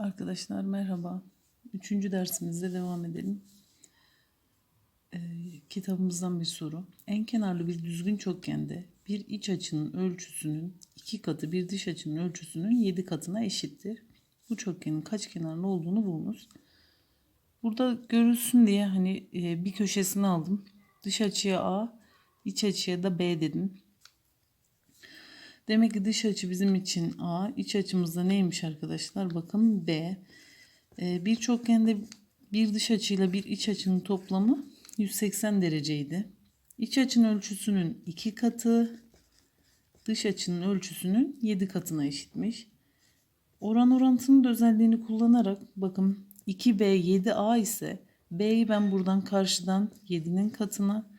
Arkadaşlar merhaba. Üçüncü dersimizde devam edelim. Ee, kitabımızdan bir soru. En kenarlı bir düzgün çokgende bir iç açının ölçüsünün iki katı bir dış açının ölçüsünün yedi katına eşittir. Bu çokgenin kaç kenarlı olduğunu bulunuz. Burada görülsün diye hani e, bir köşesini aldım. Dış açıya A, iç açıya da B dedim. Demek ki dış açı bizim için A, iç açımızda neymiş arkadaşlar? Bakın B. Ee, bir çokgende bir dış açıyla bir iç açının toplamı 180 dereceydi. İç açının ölçüsünün 2 katı, dış açının ölçüsünün 7 katına eşitmiş. Oran orantının özelliğini kullanarak bakın 2B 7A ise B'yi ben buradan karşıdan 7'nin katına,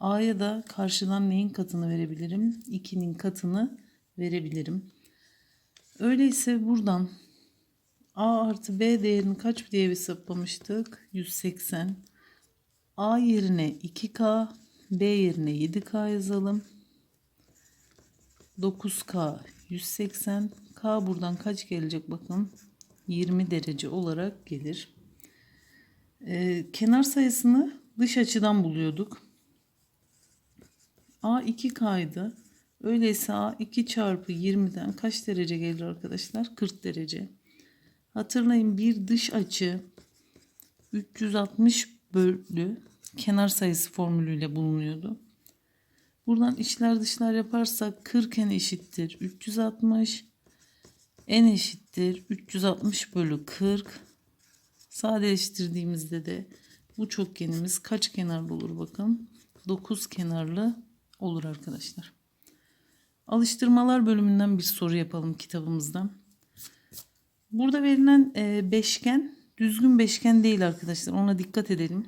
A'ya da karşıdan neyin katını verebilirim? 2'nin katını verebilirim. Öyleyse buradan A artı B değerini kaç diye hesaplamıştık? 180. A yerine 2K, B yerine 7K yazalım. 9K 180. K buradan kaç gelecek bakın. 20 derece olarak gelir. Ee, kenar sayısını dış açıdan buluyorduk. A 2K'ydı. Öyleyse A 2 çarpı 20'den kaç derece gelir arkadaşlar? 40 derece. Hatırlayın bir dış açı 360 bölü kenar sayısı formülüyle bulunuyordu. Buradan içler dışlar yaparsak 40 n eşittir 360 n eşittir 360 bölü 40 sadeleştirdiğimizde de bu çokgenimiz kaç kenarlı olur bakın 9 kenarlı olur arkadaşlar. Alıştırmalar bölümünden bir soru yapalım kitabımızdan. Burada verilen e, beşgen düzgün beşgen değil arkadaşlar. Ona dikkat edelim.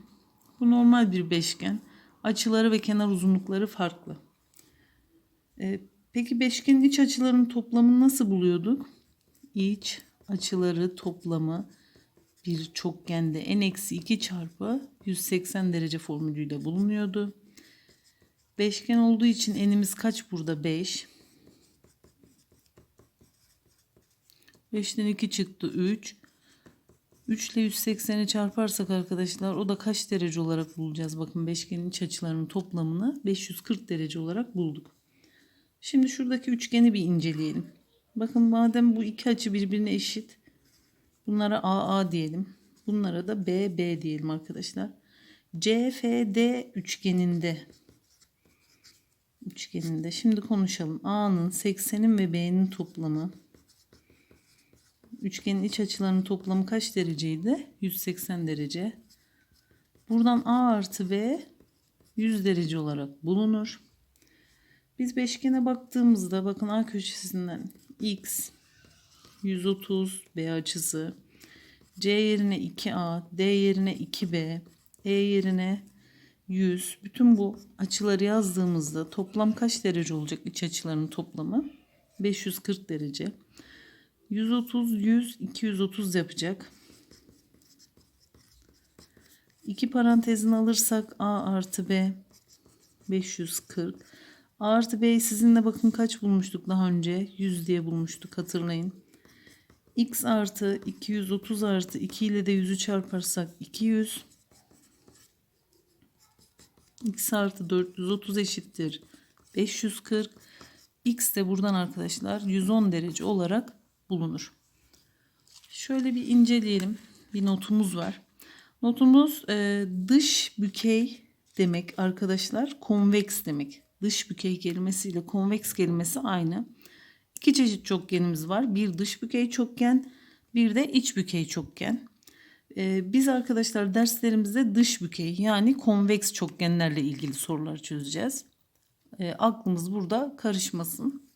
Bu normal bir beşgen. Açıları ve kenar uzunlukları farklı. E, peki beşgenin iç açılarının toplamını nasıl buluyorduk? İç açıları toplamı bir çokgende n eksi 2 çarpı 180 derece formülüyle bulunuyordu. Beşgen olduğu için enimiz kaç burada? 5. 5'ten 2 çıktı 3. 3 ile 180'i çarparsak arkadaşlar o da kaç derece olarak bulacağız? Bakın beşgenin iç açılarının toplamını 540 derece olarak bulduk. Şimdi şuradaki üçgeni bir inceleyelim. Bakın madem bu iki açı birbirine eşit. Bunlara AA diyelim. Bunlara da BB diyelim arkadaşlar. CFD üçgeninde üçgeninde. Şimdi konuşalım. A'nın 80'in ve B'nin toplamı. Üçgenin iç açılarının toplamı kaç dereceydi? 180 derece. Buradan A artı B 100 derece olarak bulunur. Biz beşgene baktığımızda bakın A köşesinden X 130 B açısı C yerine 2A, D yerine 2B, E yerine 100. Bütün bu açıları yazdığımızda toplam kaç derece olacak iç açılarının toplamı? 540 derece. 130, 100, 230 yapacak. İki parantezini alırsak A artı B 540. A artı B'yi sizinle bakın kaç bulmuştuk daha önce? 100 diye bulmuştuk hatırlayın. X artı 230 artı 2 ile de 100'ü çarparsak 200. X artı 430 eşittir 540. X de buradan arkadaşlar 110 derece olarak bulunur. Şöyle bir inceleyelim. Bir notumuz var. Notumuz e, dış bükey demek arkadaşlar. Konveks demek. Dış bükey kelimesiyle konveks kelimesi aynı. İki çeşit çokgenimiz var. Bir dış bükey çokgen, bir de iç bükey çokgen. Ee, biz arkadaşlar derslerimizde dış bükey yani konveks çokgenlerle ilgili sorular çözeceğiz. Ee, aklımız burada karışmasın.